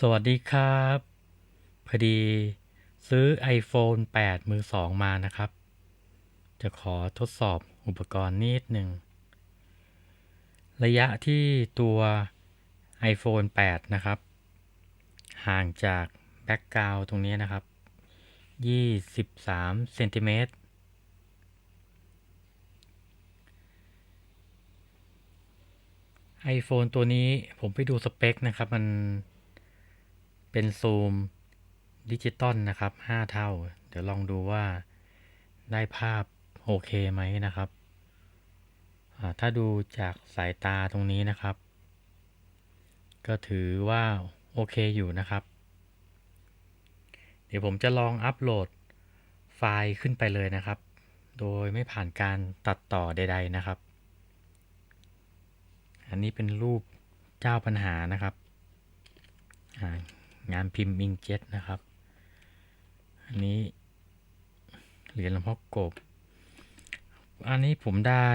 สวัสดีครับ พอดีซื้อ iPhone 8 มือสองมานะครับ จะขอทดสอบอุปกรณ์นิดหนึ่ง ระยะที่ตัว iPhone 8 นะครับ ห่างจากแบ็กกราวตรงนี้นะครับ 23เซนติเมตร iPhone ตัวนี้ผมไปดูสเปคนะครับ มัน เป็นซูมดิจิตอลนะครับ 5 เท่า เดี๋ยวลองดูว่าได้ภาพโอเคไหมนะครับ ถ้าดูจากสายตาตรงนี้นะครับ ก็ถือว่าโอเคอยู่นะครับ เดี๋ยวผมจะลองอัปโหลดไฟล์ขึ้นไปเลยนะครับ โดยไม่ผ่านการตัดต่อใด ๆนะครับ อันนี้เป็นรูปเจ้าปัญหานะครับ งานพิมพ์อิงเจ็ตนะครับ อันนี้เหรียญหลวงพ่อกบ อันนี้ผมได้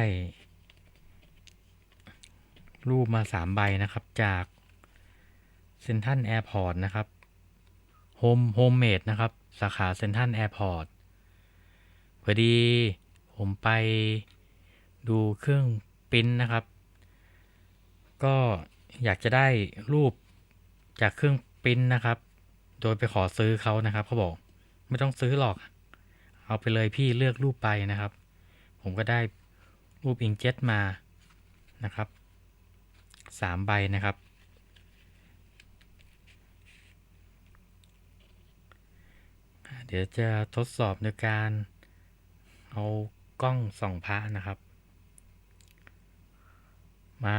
รูปมาสามใบนะครับจากเซนทันแอร์พอร์ตนะครับโฮมโฮมเมดนะครับ สาขาเซนทันแอร์พอร์ตพอดีผมไปดูเครื่องปิ้นนะครับ ก็อยากจะได้รูปจากเครื่อง ปิ้นนะครับ โดยไปขอซื้อเขานะครับเขาบอกไม่ต้องซื้อหรอก เอาไปเลยพี่เลือกรูปไปนะครับ ผมก็ได้รูปอิงเจ็ตมานะครับสามใบนะครับ เดี๋ยวจะทดสอบในการเอากล้องส่องพระนะครับ มา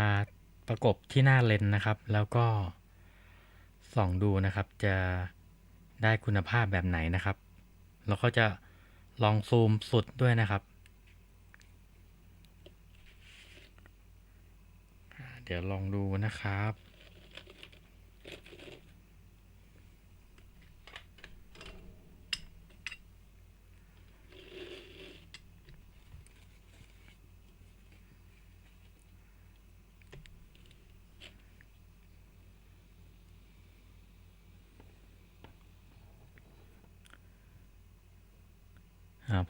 ประกบที่หน้าเลนนะครับ แล้วก็ ส่องดูนะครับ จะได้คุณภาพแบบไหนนะครับ แล้วก็จะลองซูมสุดด้วยนะครับ เดี๋ยวลองดูนะครับ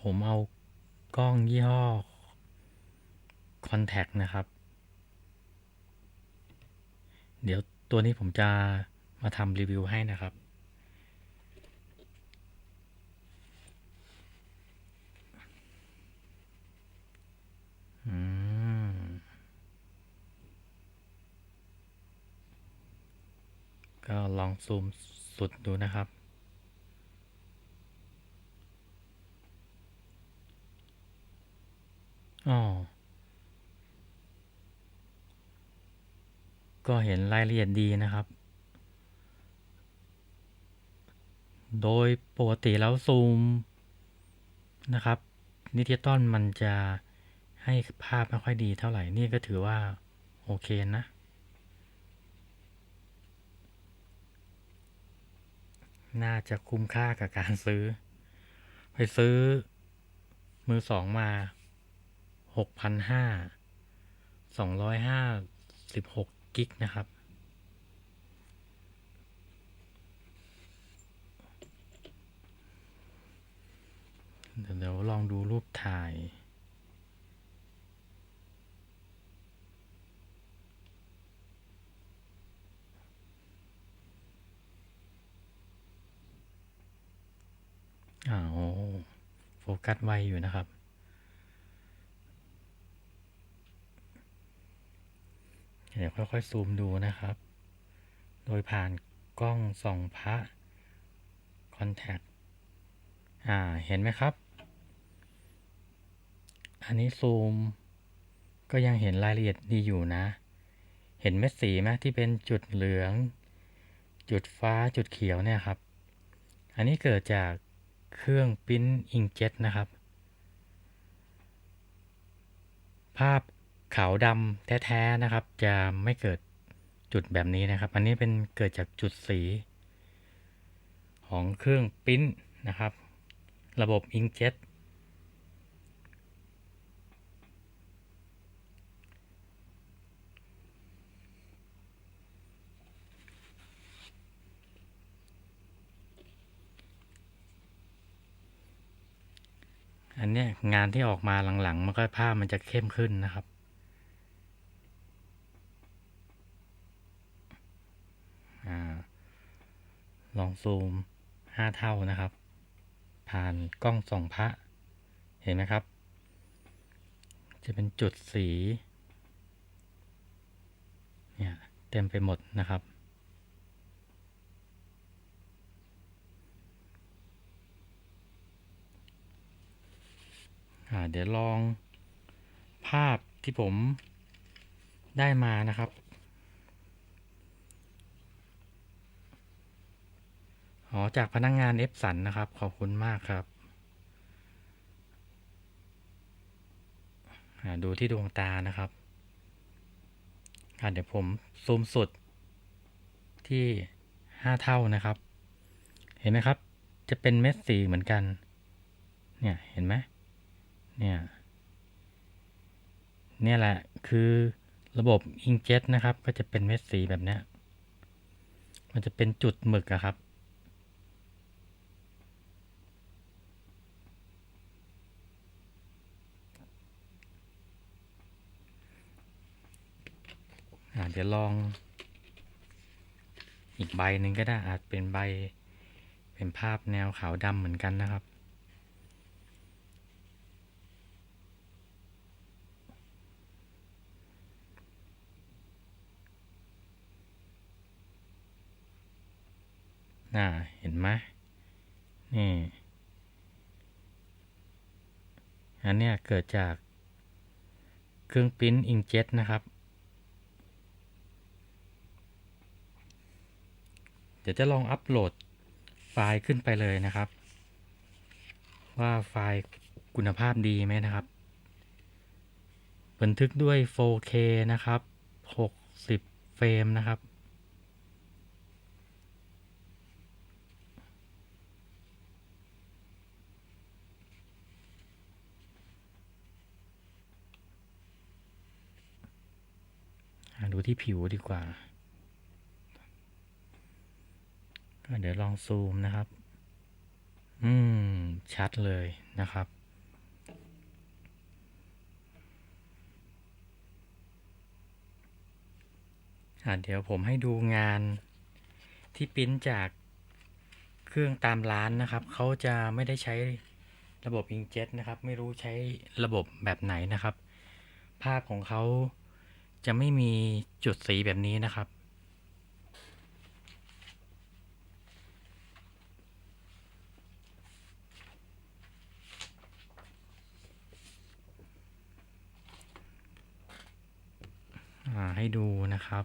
ผมเอากล้องยี่ห้อ Contact นะครับ เดี๋ยวตัวนี้ผมจะมาทำรีวิวให้นะครับก็ลองซูมสุดดูนะครับ อ๋อ ก็เห็นรายละเอียดดีนะครับ โดยปกติแล้วซูมนะครับ นิติตอนมันจะให้ภาพไม่ค่อยดีเท่าไหร่ นี่ก็ถือว่า โอเคนะ น่าจะคุ้มค่ากับการซื้อ ไปซื้อมือสองมา หกพันห้าสองร้อยห้าสิบหกกิกนะครับ เดี๋ยวลองดูรูปถ่ายอ้าวโฟกัสไวอยู่นะครับ เดี๋ยวค่อยๆซูมดูนะครับ โดยผ่านกล้องส่องพระคอนแทคอ่า เห็นไหมครับ อันนี้ซูม ก็ยังเห็นรายละเอียดดีอยู่นะ เห็นเม็ดสีไหมที่เป็นจุดเหลือง จุดฟ้าจุดเขียวเนี่ยครับ อันนี้เกิดจากเครื่องพิมพ์อิงเจ็ตนะครับ ภาพ ขาวดำแท้ๆนะครับ จะไม่เกิดจุดแบบนี้นะครับ อันนี้เป็นเกิดจากจุดสี ของเครื่องปิ้นนะครับ ระบบอิงเจ็ตอันนี้งานที่ออกมาหลังๆ มันก็ภาพมันจะเข้มขึ้นนะครับ ลองซูมห้าเท่านะครับ ผ่านกล้องส่องพระ เห็นไหมครับ จะเป็นจุดสีเนี่ยเต็มไปหมดนะครับ เดี๋ยวลองภาพที่ผมได้มานะครับ อ๋อจากพนักงงานเอฟสันนะครับ ขอบคุณมากครับ ดูที่ดวงตานะครับเดี๋ยวผมซูมสุดที่ห้าเท่านะครับ เห็นไหมครับ จะเป็นเม็ดสีเหมือนกัน เนี่ย เห็นไหมเนี่ย เนี่ยแหละ คือระบบอิงเจ็ตนะครับ ก็จะเป็นเม็ดสีแบบเนี้ย มันจะเป็นจุดหมึกอะครับ เดี๋ยวลอง อีกใบหนึ่งก็ได้อาจเป็นใบ เป็นภาพแนวขาวดำเหมือนกันนะครับ น่า เห็นไหมนี่ อันเนี้ยเกิดจากเครื่องปริ้นอิงเจ็ตนะครับ เดี๋ยวจะลองอัปโหลดไฟล์ขึ้นไปเลยนะครับ ว่าไฟล์คุณภาพดีไหมนะครับ บันทึกด้วย 4K นะครับ 60 เฟรมนะครับดูที่ผิวดีกว่า ก็ เดี๋ยวลองซูมนะครับ อืม ชัดเลยนะครับ อ่าเดี๋ยวผมให้ดูงานที่ปิ้นจากเครื่องตามร้านนะครับ เขาจะไม่ได้ใช้ระบบอิงเจ็ตนะครับ ไม่รู้ใช้ระบบแบบไหนนะครับ ภาพของเขาจะไม่มีจุดสีแบบนี้นะครับ อ่า ให้ดูนะครับ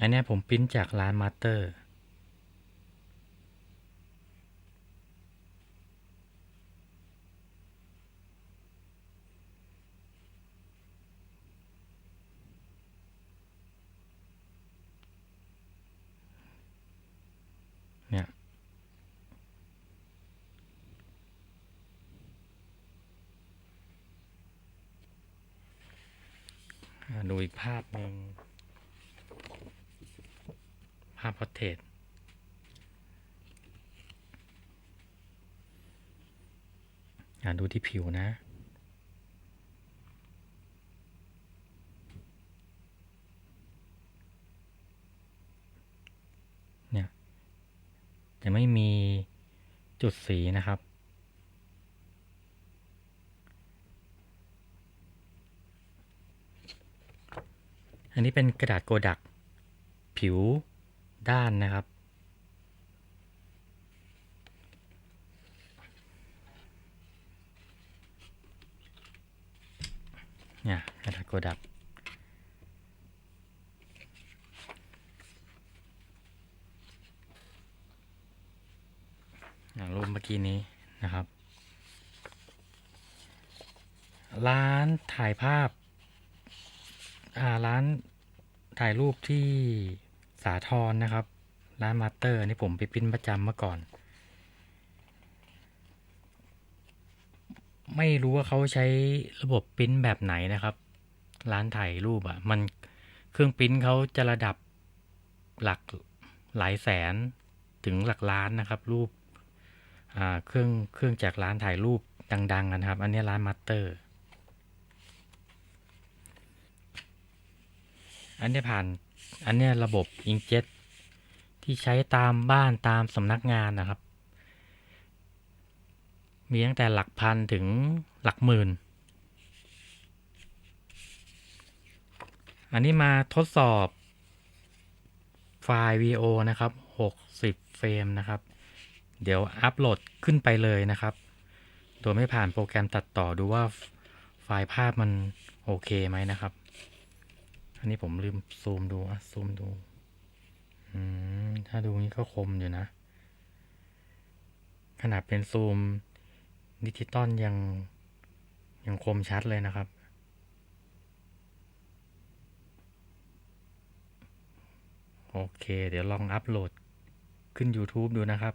อันนี้ผมพิมพ์จากร้านมาสเตอร์ ดูอีกภาพหนึ่งภาพพอร์เทรตอ่าดูที่ผิวนะ เนี่ย จะไม่มีจุดสีนะครับ อันนี้เป็นกระดาษโกดัก ผิวด้านนะครับ เนี่ยกระดาษโกดักอ่ารูปเมื่อกี้นี้นะครับ ร้านถ่ายภาพ ร้านถ่ายรูปที่สาทรนะครับ ร้านมาสเตอร์นี่ผมไปปิ้นประจำเมื่อก่อน ไม่รู้ว่าเขาใช้ระบบปิ้นแบบไหนนะครับ ร้านถ่ายรูปอะ่ะ มันเครื่องปิ้นเขาจะระดับหลักหลายแสนถึงหลักล้านนะครับ รูปเครื่องเครื่องจากร้านถ่ายรูปดัง ๆนนะครับ อันนี้ร้านมัตเตอร์ อันนี้ผ่าน อันนี้ระบบอิงเจ็ตที่ใช้ตามบ้านตามสำนักงานนะครับ มีตั้งแต่หลักพันถึงหลักหมื่น อันนี้มาทดสอบไฟล์ VO นะครับ 60 เฟรมนะครับ เดี๋ยวอัปโหลดขึ้นไปเลยนะครับ โดยไม่ผ่านโปรแกรมตัดต่อดูว่าไฟล์ภาพมันโอเคไหมนะครับ อันนี้ผมลืมซูมดูอะซูมดู อืม ถ้าดูนี้ก็คมอยู่นะ ขนาดเป็นซูมดิจิตอลยังยังคมชัดเลยนะครับ โอเค เดี๋ยวลองอัปโหลดขึ้น YouTube ดูนะครับ